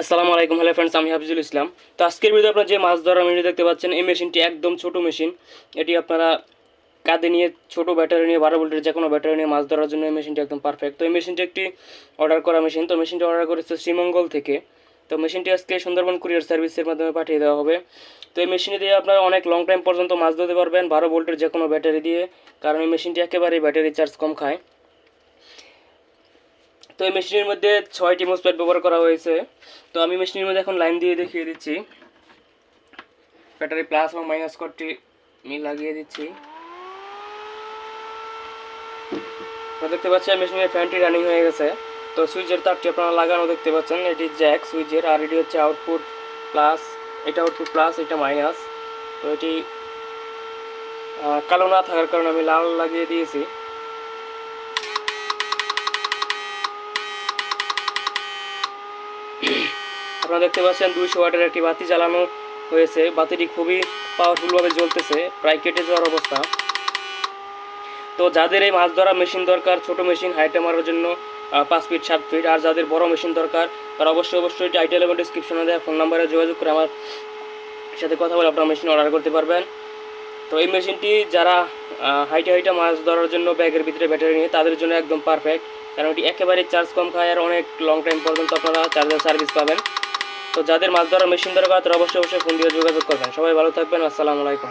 আসসালামু আলাইকুম। Hello friends আমি হাফিজুল ইসলাম। তো আজকের ভিডিও আপনারা যে মাছ ধরার মেশিন দেখতে পাচ্ছেন, এই মেশিনটি একদম ছোট মেশিন এটি আপনারা কাঁধে নিয়ে ছোট ব্যাটারি নিয়ে, বারো ভোল্টের যে কোনো ব্যাটারি নিয়ে মাছ ধরার জন্য এই মেশিনটি একদম পারফেক্ট তো এই মেশিনটি একটি অর্ডার করা মেশিন তো মেশিনটি অর্ডার করেছে শ্রীমঙ্গল থেকে। তো মেশিনটি আজকে সুন্দরবন কুরিয়ার সার্ভিসের মাধ্যমে পাঠিয়ে দেওয়া হবে। তো এই মেশিনে দিয়ে আপনারা অনেক লং টাইম পর্যন্ত মাছ ধরতে পারবেন। বারো ভোল্টের যে কোনো ব্যাটারি দিয়ে। কারণ এই মেশিনটি একেবারেই ব্যাটারি চার্জ কম খায়। তো এই মেশিনের মধ্যে ছয়টি মোসপ্যাট ব্যবহার করা হয়েছে। তো আমি মেশিনের মধ্যে এখন লাইন দিয়ে দেখিয়ে দিচ্ছি। ব্যাটারি প্লাস এবং মাইনাস কটটি আমি লাগিয়ে দিচ্ছি। দেখতে পাচ্ছেন মেশিনের ফ্যানটি রানিং হয়ে গেছে। তো সুইচের তারটি আপনারা লাগানো দেখতে পাচ্ছেন। এটি জ্যাক সুইচের আর এটি হচ্ছে আউটপুট প্লাস এটা আউটপুট প্লাস এটা মাইনাস তো এটি কালো না থাকার কারণে আমি লাল লাগিয়ে দিয়েছি। আপনারা দেখতে পাচ্ছেন দুইশো ওয়াটের একটি বাতি জ্বালানো হয়েছে। বাতিটি খুবই পাওয়ারফুলভাবে জ্বলতেছে, প্রায় কেটে যাওয়ার অবস্থা। তো যাদের এই মাছ ধরা মেশিন দরকার, ছোট মেশিন হাইটে মারার জন্য পাঁচ ফিট সাত ফিট আর যাদের বড় মেশিন দরকার, তারা অবশ্যই অবশ্যই টাইটেল এবং ডিসক্রিপশনে দেওয়া ফোন নাম্বারে যোগাযোগ করে আমার সাথে কথা বলে আপনারা মেশিন অর্ডার করতে পারবেন। তো এই মেশিনটি যারা হাইটে হাইটে মাছ ধরার জন্য ব্যাগের ভিতরে ব্যাটারি নিয়ে, তাদের জন্য একদম পারফেক্ট কারণ এটি একেবারে চার্জ কম খায় আর অনেক লং টাইম পর্যন্ত আপনারা চার্জার সার্ভিস পাবেন। তো যাদের মাছ ধরার মেশিন দরকার, তারা অবশ্যই অবশ্যই ফোন দিয়ে যোগাযোগ করবেন। সবাই ভালো থাকবেন, আসসালামু আলাইকুম।